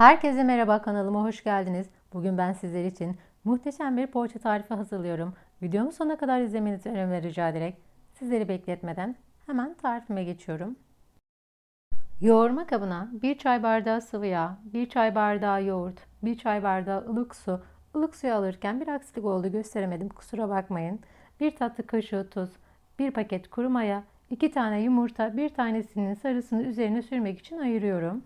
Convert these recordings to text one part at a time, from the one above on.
Herkese merhaba kanalıma hoş geldiniz. Bugün ben sizler için muhteşem bir poğaça tarifi hazırlıyorum. Videomu sonuna kadar izlemenizi önemli rica ederek sizleri bekletmeden hemen tarifime geçiyorum. Yoğurma kabına 1 çay bardağı sıvı yağ, 1 çay bardağı yoğurt, 1 çay bardağı ılık su, ılık suyu alırken bir aksilik oldu gösteremedim kusura bakmayın. 1 tatlı kaşığı tuz, 1 paket kuru maya, 2 tane yumurta, bir tanesinin sarısını üzerine sürmek için ayırıyorum.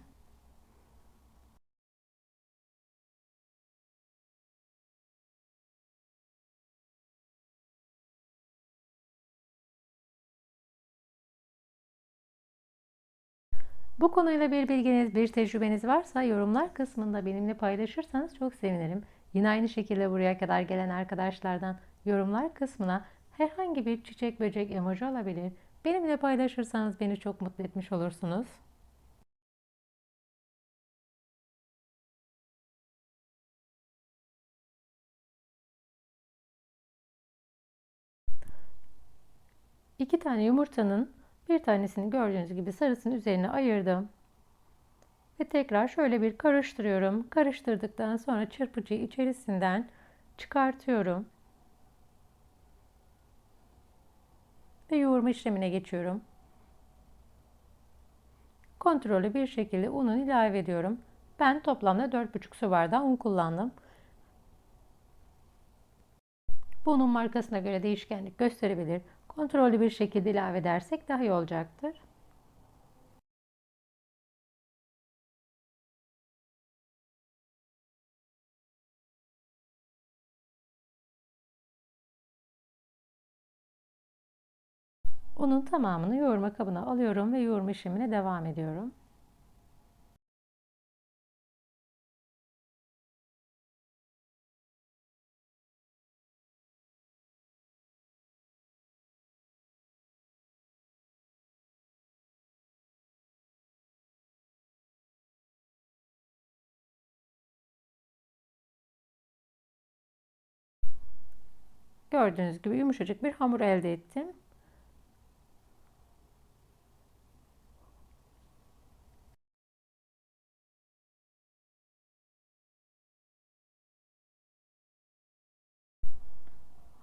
Bu konuyla bir bilginiz, bir tecrübeniz varsa yorumlar kısmında benimle paylaşırsanız çok sevinirim. Yine aynı şekilde buraya kadar gelen arkadaşlardan yorumlar kısmına herhangi bir çiçek böcek emoji olabilir. Benimle paylaşırsanız beni çok mutlu etmiş olursunuz. İki tane yumurtanın bir tanesini gördüğünüz gibi sarısını üzerine ayırdım. Ve tekrar şöyle bir karıştırıyorum. Karıştırdıktan sonra çırpıcıyı içerisinden çıkartıyorum. Ve yoğurma işlemine geçiyorum. Kontrollü bir şekilde ununu ilave ediyorum. Ben toplamda 4,5 su bardağı un kullandım. Bu unun markasına göre değişkenlik gösterebilir. Kontrollü bir şekilde ilave edersek daha iyi olacaktır. Unun tamamını yoğurma kabına alıyorum ve yoğurma işlemine devam ediyorum. Gördüğünüz gibi yumuşacık bir hamur elde ettim.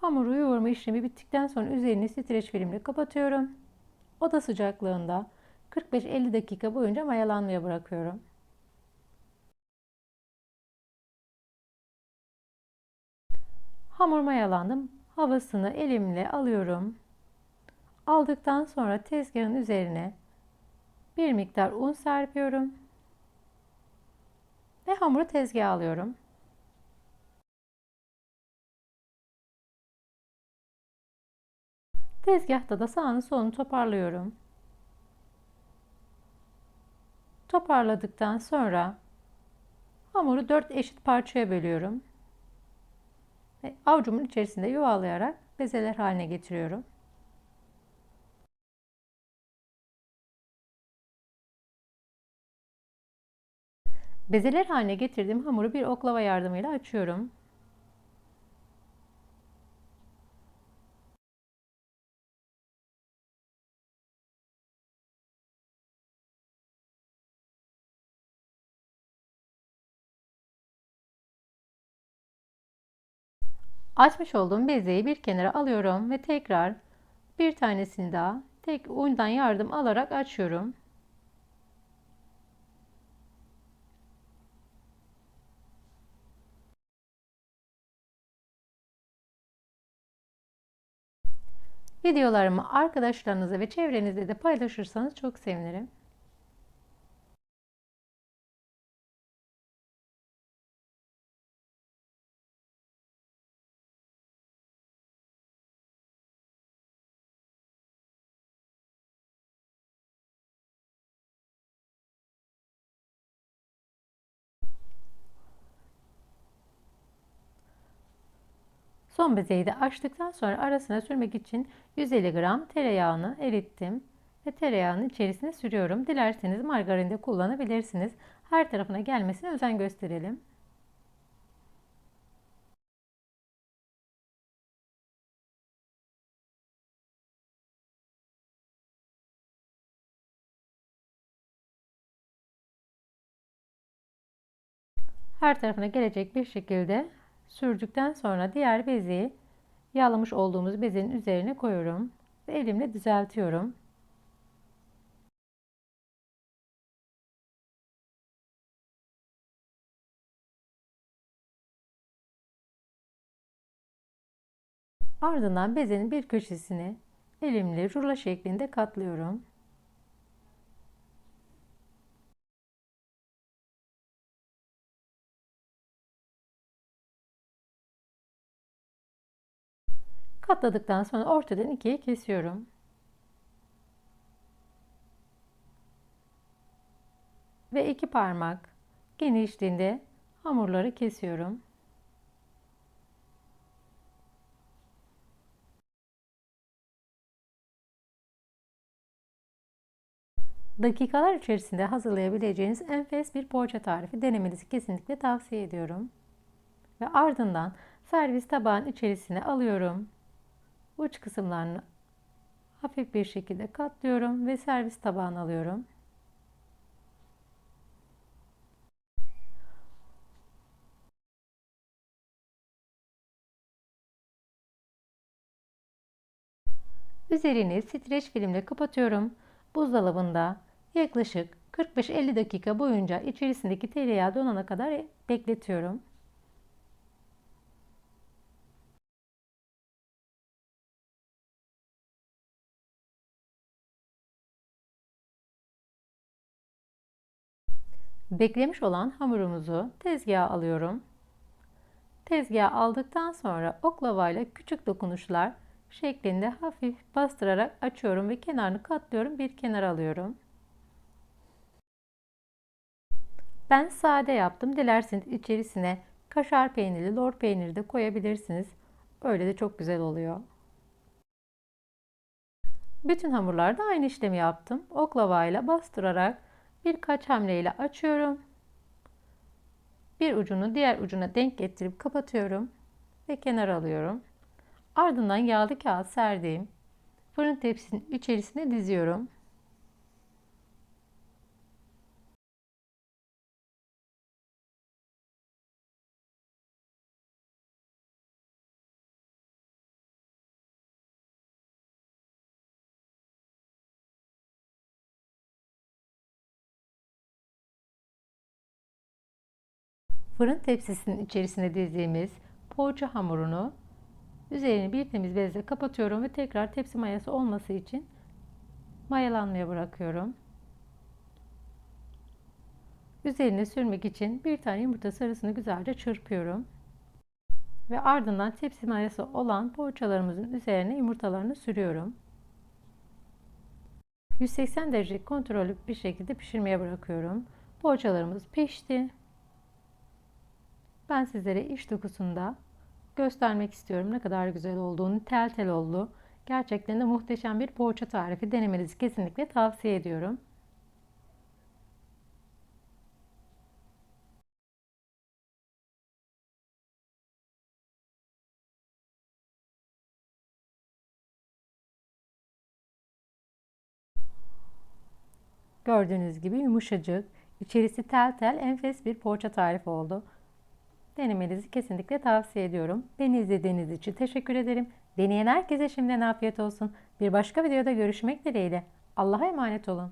Hamuru yoğurma işlemi bittikten sonra üzerini streç filmle kapatıyorum. Oda sıcaklığında 45-50 dakika boyunca mayalanmaya bırakıyorum. Hamur mayalandım. Havasını elimle alıyorum. Aldıktan sonra tezgahın üzerine bir miktar un serpiyorum. Ve hamuru tezgaha alıyorum. Tezgahta da sağını solunu toparlıyorum. Toparladıktan sonra hamuru 4 eşit parçaya bölüyorum. Ve avucumun içerisinde yuvalayarak bezeler haline getiriyorum. Bezeler haline getirdiğim hamuru bir oklava yardımıyla açıyorum. Açmış olduğum bezeyi bir kenara alıyorum ve tekrar bir tanesini daha tek undan yardım alarak açıyorum. Videolarımı arkadaşlarınızla ve çevrenizde de paylaşırsanız çok sevinirim. Son bezeyi de açtıktan sonra arasına sürmek için 150 gram tereyağını erittim ve tereyağının içerisine sürüyorum. Dilerseniz margarin de kullanabilirsiniz. Her tarafına gelmesine özen gösterelim. her tarafına gelecek bir şekilde sürdükten sonra diğer bezi yağlamış olduğumuz bezin üzerine koyuyorum ve elimle düzeltiyorum. Ardından bezin bir köşesini elimle rulo şeklinde katlıyorum. Katladıktan sonra ortadan ikiye kesiyorum. Ve iki parmak genişliğinde hamurları kesiyorum. Dakikalar içerisinde hazırlayabileceğiniz enfes bir poğaça tarifi denemenizi kesinlikle tavsiye ediyorum. Ve ardından servis tabağın içerisine alıyorum. Uç kısımlarını hafif bir şekilde katlıyorum ve servis tabağına alıyorum. Üzerini streç filmle kapatıyorum. Buzdolabında yaklaşık 45-50 dakika boyunca içerisindeki tereyağı donana kadar bekletiyorum. Beklemiş olan hamurumuzu tezgaha alıyorum. Tezgaha aldıktan sonra oklavayla küçük dokunuşlar şeklinde hafif bastırarak açıyorum ve kenarını katlıyorum. Bir kenar alıyorum. Ben sade yaptım. Dilerseniz içerisine kaşar peyniri, lor peyniri de koyabilirsiniz. Öyle de çok güzel oluyor. Bütün hamurlarda aynı işlemi yaptım. Oklavayla bastırarak birkaç hamleyle açıyorum. Bir ucunu diğer ucuna denk getirip kapatıyorum ve kenar alıyorum. Ardından yağlı kağıt serdiğim fırın tepsinin içerisine diziyorum. Fırın tepsisinin içerisine dizdiğimiz poğaça hamurunu üzerini bir temiz bezle kapatıyorum ve tekrar tepsi mayası olması için mayalanmaya bırakıyorum. Üzerine sürmek için bir tane yumurta sarısını güzelce çırpıyorum. Ve ardından tepsi mayası olan poğaçalarımızın üzerine yumurtalarını sürüyorum. 180 derece kontrollü bir şekilde pişirmeye bırakıyorum. Poğaçalarımız pişti. Ben sizlere iç dokusunda göstermek istiyorum ne kadar güzel olduğunu. Tel tel oldu. Gerçekten de muhteşem bir poğaça tarifi denemenizi kesinlikle tavsiye ediyorum. Gördüğünüz gibi yumuşacık, içerisi tel tel enfes bir poğaça tarifi oldu. Denemenizi kesinlikle tavsiye ediyorum. Beni izlediğiniz için teşekkür ederim. Deneyen herkese şimdiden afiyet olsun. Bir başka videoda görüşmek dileğiyle. Allah'a emanet olun.